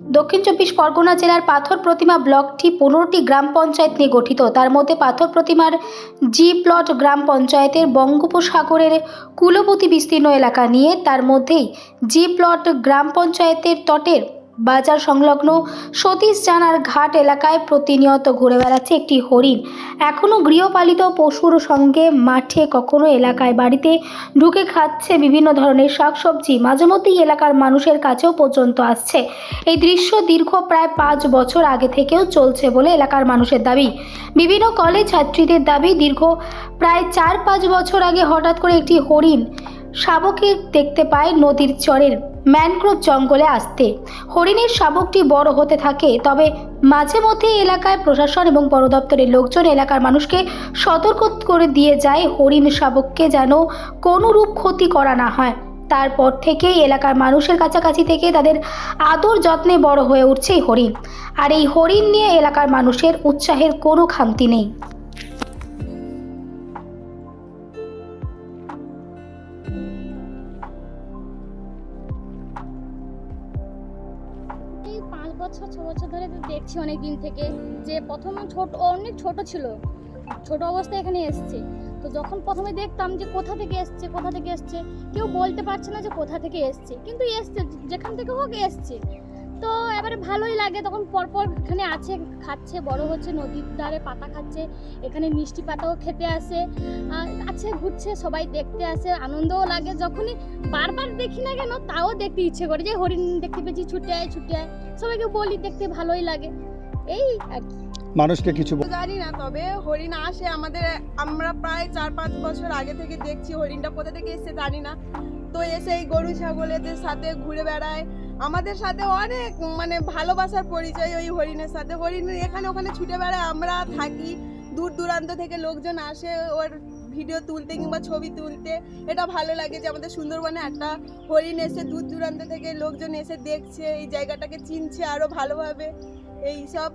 দক্ষিণ চব্বিশ পরগনা জেলার পাথর প্রতিমা ব্লকটি পনেরোটি গ্রাম পঞ্চায়েত নিয়ে গঠিত। তার মধ্যে পাথর প্রতিমার জি প্লট গ্রাম পঞ্চায়েতের বঙ্গোপসাগরের কুলবতী বিস্তীর্ণ এলাকা নিয়ে তার মধ্যেই জি প্লট গ্রাম পঞ্চায়েতের তটের বাজার সংলগ্ন সতীশ জানার ঘাট এলাকায় প্রতিনিয়ত ঘুরে বেড়াচ্ছে একটি হরিণ। এখনও গৃহপালিত পশুর সঙ্গে মাঠে কখনো এলাকায় বাড়িতে ঢুকে খাচ্ছে বিভিন্ন ধরনের শাকসবজি। মাঝে মধ্যেই এলাকার মানুষের কাছেও পর্যন্ত আসছে। এই দৃশ্য দীর্ঘ প্রায় পাঁচ বছর আগে থেকেও চলছে বলে এলাকার মানুষের দাবি। বিভিন্ন কলেজ ছাত্রীদের দাবি, দীর্ঘ প্রায় চার পাঁচ বছর আগে হঠাৎ করে একটি হরিণ শাবকে দেখতে পায় নদীর চরের ম্যানগ্রোভ জঙ্গলে আসতে। হরিণের শাবকটি বড় হতে থাকে, তবে মাঝে মধ্যে এলাকায় প্রশাসন এবং বন দপ্তরের লোকজন এলাকার মানুষকে সতর্ক করে দিয়ে যায় হরিণ শাবককে যেন কোনো রূপ ক্ষতি করা না হয়। তারপর থেকেই এলাকার মানুষের কাছাকাছি থেকে তাদের আদর যত্নে বড় হয়ে উঠছে হরিণ। আর এই হরিণ নিয়ে এলাকার মানুষের উৎসাহের কোনো খামতি নেই। বছর, ছ বছর ধরে দেখছি অনেক দিন থেকে যে প্রথম ছোট, অনেক ছোট ছিল। ছোট অবস্থায় এখানে এসছে। তো যখন প্রথমে দেখতাম যে কোথা থেকে এসছে, কোথা থেকে এসছে, কেউ বলতে পারছে না যে কোথা থেকে এসছে। কিন্তু এসছে, যেখান থেকে হোক এসছে। তো এবারে ভালোই লাগে তখন পরপর এখানে আছে খাচ্ছে বড় হচ্ছে নদীর ধারে পাতা খাচ্ছে এখানে মিষ্টি পাতাও খেতে আসে আছে ঘুরছে সবাই দেখতে আসে আনন্দও লাগে যখনই বারবার দেখি না কেন তাও দেখতে ইচ্ছে করে যে হরিণ দেখতে পেয়েছি ছুটে আয় ছুটে আয় সবাইকে বলি দেখতে ভালোই লাগে এই আর কি। মানুষকে কিছু জানি না তবে হরিণ আসে আমাদের আমরা প্রায় চার পাঁচ বছর আগে থেকে দেখছি হরিণটা কোথা থেকে এসছে জানি না তো এসে এই গরু ছাগলেদের সাথে ঘুরে বেড়ায় আমাদের সাথে অনেক মানে ভালোবাসার পরিচয় ওই হরিণের সাথে। হরিণ এখানে ওখানে ছুটে বেড়ায়, আমরা থাকি। দূর দূরান্ত থেকে লোকজন আসে ওর ভিডিও তুলতে কিংবা ছবি তুলতে। এটা ভালো লাগে যে আমাদের সুন্দরবনে একটা হরিণ এসে দূর দূরান্ত থেকে লোকজন এসে দেখছে, এই জায়গাটাকে চিনছে আরও ভালোভাবে। এই সব